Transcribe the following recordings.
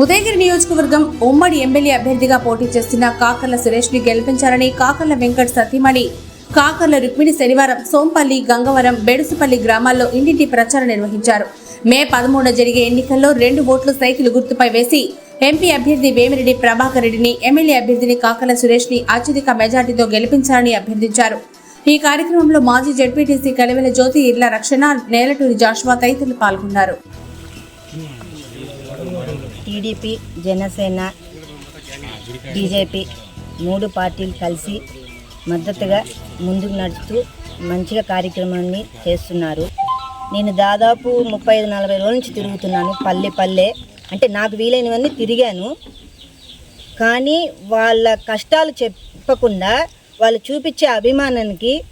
ఉదయగిరి నియోజకవర్గం ఉమ్మడి ఎమ్మెల్యే అభ్యర్థిగా పోటీ చేస్తున్న కాకర్ల సురేష్ని గెలిపించాలని కాకర్ల వెంకట్ సతీమణి కాకర్ల రుక్మిణి శనివారం సోంపల్లి గంగవరం బెడుసుపల్లి గ్రామాల్లో ఇంటింటి ప్రచారం నిర్వహించారు. మే పదమూడున జరిగే ఎన్నికల్లో రెండు ఓట్లు సైకిల్ గుర్తుపై వేసి ఎంపీ అభ్యర్థి వేమిరెడ్డి ప్రభాకర్ రెడ్డిని ఎమ్మెల్యే అభ్యర్థిని కాకర్ల సురేష్ని అత్యధిక మెజార్టీతో గెలిపించాలని అభ్యర్థించారు. ఈ కార్యక్రమంలో మాజీ జడ్పీటీసీ కలివెల జ్యోతి ఇర్ల రక్షణ నేలటూరి జాషువా తదితరులు పాల్గొన్నారు. టీడీపీ జనసేన బీజేపీ మూడు పార్టీలు కలిసి మద్దతుగా ముందుకు నడుస్తూ మంచిగా కార్యక్రమాన్ని చేస్తున్నారు. నేను దాదాపు ముప్పై ఐదు నలభై రోజుల నుంచి తిరుగుతున్నాను పల్లె పల్లె. అంటే నాకు వీలైనవన్నీ తిరిగాను. కానీ వాళ్ళ కష్టాలు చెప్పకుండా వాళ్ళు చూపించే అభిమానానికి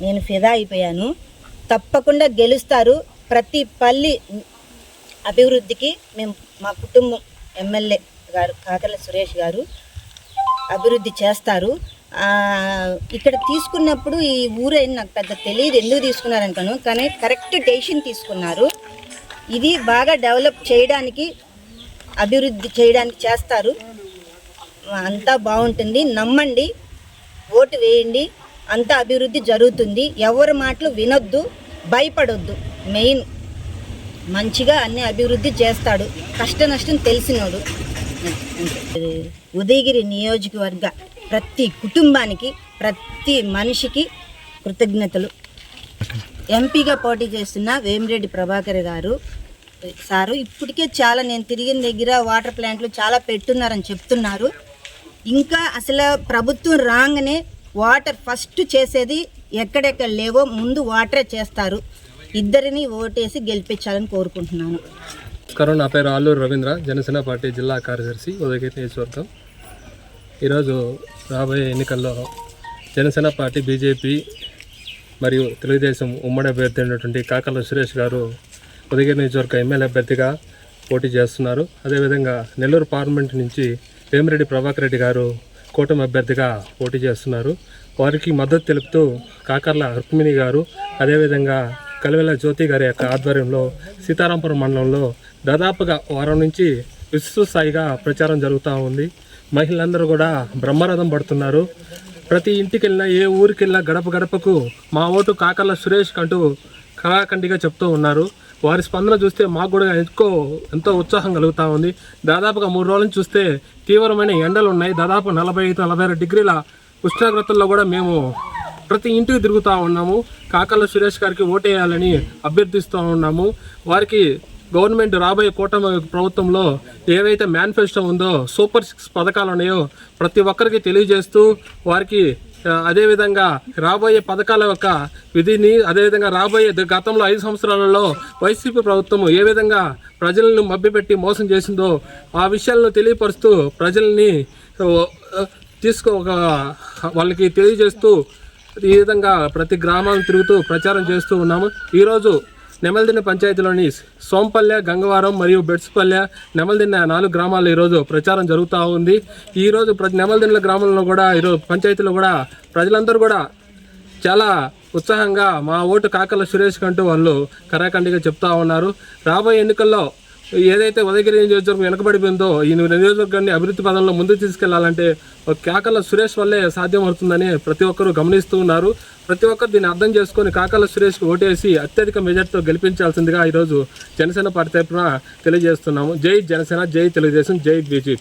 నేను ఫిదా అయిపోయాను. తప్పకుండా గెలుస్తారు. ప్రతి పల్లి అభివృద్ధికి మేము మా కుటుంబం ఎమ్మెల్యే గారు కాకర్ల సురేష్ గారు అభివృద్ధి చేస్తారు. ఇక్కడ తీసుకున్నప్పుడు ఈ ఊరే నాకు పెద్ద తెలియదు ఎందుకు తీసుకున్నారు అనుకోను కానీ కరెక్ట్ డెసిషన్ తీసుకున్నారు. ఇది బాగా డెవలప్ చేయడానికి అభివృద్ధి చేయడానికి చేస్తారు. అంతా బాగుంటుంది. నమ్మండి ఓటు వేయండి అంతా అభివృద్ధి జరుగుతుంది. ఎవరి మాటలు వినొద్దు భయపడొద్దు. మెయిన్ మంచిగా అన్ని అభివృద్ధి చేస్తాడు. కష్ట నష్టం తెలిసినోడు. ఉదయగిరి నియోజకవర్గ ప్రతి కుటుంబానికి ప్రతి మనిషికి కృతజ్ఞతలు. ఎంపీగా పోటీ చేస్తున్న వేమిరెడ్డి ప్రభాకర్ గారు సారు ఇప్పటికే చాలా నేను తిరిగిన దగ్గర వాటర్ ప్లాంట్లు చాలా పెట్టున్నారని చెప్తున్నారు. ఇంకా అసలు ప్రభుత్వం రాగానే వాటర్ ఫస్ట్ చేసేది ఎక్కడెక్కడ లేవో ముందు వాటరే చేస్తారు. ఇద్దరిని ఓటేసి గెలిపించాలని కోరుకుంటున్నాను. నమస్కారం నా పేరు ఆల్లూరు రవీంద్ర జనసేన పార్టీ జిల్లా కార్యదర్శి ఉదయగిరి నియోజకవర్గం ఈరోజు రాబోయే ఎన్నికల్లో జనసేన పార్టీ బీజేపీ మరియు తెలుగుదేశం ఉమ్మడి అభ్యర్థి అయినటువంటి కాకర్ల సురేష్ గారు ఉదయగిరి నియోజకవర్గ ఎమ్మెల్యే అభ్యర్థిగా పోటీ చేస్తున్నారు. అదేవిధంగా నెల్లూరు పార్లమెంట్ నుంచి వేమిరెడ్డి ప్రభాకర్ రెడ్డి గారు కూటమి అభ్యర్థిగా పోటీ చేస్తున్నారు. వారికి మద్దతు తెలుపుతూ కాకర్ల రుక్మిణి గారు అదేవిధంగా కలివెల జ్యోతి గారి యొక్క ఆధ్వర్యంలో సీతారాంపురం మండలంలో దాదాపుగా వారం నుంచి విశ్వస్థాయిగా ప్రచారం జరుగుతూ ఉంది. మహిళలందరూ కూడా బ్రహ్మరథం పడుతున్నారు. ప్రతి ఇంటికి వెళ్ళినా ఏ ఊరికి వెళ్ళినా గడప గడపకు మా ఓటు కాకర్ల సురేష్ అంటూ కళాఖండిగా చెప్తూ ఉన్నారు. వారి స్పందన చూస్తే మాకు కూడా ఎక్కువ ఎంతో ఉత్సాహం కలుగుతూ ఉంది. దాదాపుగా మూడు రోజులు చూస్తే తీవ్రమైన ఎండలు ఉన్నాయి దాదాపు నలభై ఐదు నలభై ఆరు డిగ్రీల ఉష్ణోగ్రతల్లో కూడా మేము ప్రతి ఇంటికి తిరుగుతూ ఉన్నాము. కాకల సురేష్ గారికి ఓటేయాలని అభ్యర్థిస్తూ ఉన్నాము. వారికి గవర్నమెంట్ రాబోయే కూటమి ప్రభుత్వంలో ఏవైతే మేనిఫెస్టో ఉందో సూపర్ సిక్స్ పథకాలు ఉన్నాయో ప్రతి ఒక్కరికి తెలియజేస్తూ వారికి అదేవిధంగా రాబోయే పథకాల యొక్క విధిని అదేవిధంగా రాబోయే గతంలో ఐదు సంవత్సరాలలో వైసీపీ ప్రభుత్వం ఏ విధంగా ప్రజలను మభ్యపెట్టి మోసం చేసిందో ఆ విషయాలను తెలియపరుస్తూ ప్రజల్ని తీసుకో ఒక వాళ్ళకి తెలియజేస్తూ ఈ విధంగా ప్రతి గ్రామాలను తిరుగుతూ ప్రచారం చేస్తూ ఉన్నాము. ఈరోజు నెమల్దిన్న పంచాయతీలోని సోంపల్లె గంగవారం మరియు బెడ్స్పల్లె నెమల్దిన్న నాలుగు గ్రామాల్లో ఈరోజు ప్రచారం జరుగుతూ ఉంది. ఈరోజు ప్రతి నెమల్దిన్న గ్రామంలో కూడా ఈరోజు పంచాయతీలో కూడా ప్రజలందరూ కూడా చాలా ఉత్సాహంగా మా ఓటు కాకల సురేష్ కంటూ వాళ్ళు కరాఖండిగా చెప్తా ఉన్నారు. రాబోయే ఎన్నికల్లో ఏదైతే ఉదయగిరి నియోజకవర్గం వెనకబడిపోయిందో ఈ నియోజకవర్గాన్ని అభివృద్ధి పదంలో ముందుకు తీసుకెళ్ళాలంటే కాకల సురేష్ వల్లే సాధ్యమవుతుందని ప్రతి ఒక్కరూ గమనిస్తూ ఉన్నారు. ప్రతి ఒక్కరు దీన్ని అర్థం చేసుకొని కాకల సురేష్కి ఓటేసి అత్యధిక మెజార్టీతో గెలిపించాల్సిందిగా ఈరోజు జనసేన పార్టీ తరఫున తెలియజేస్తున్నాము. జై జనసేన జై తెలుగుదేశం జై బీజేపీ.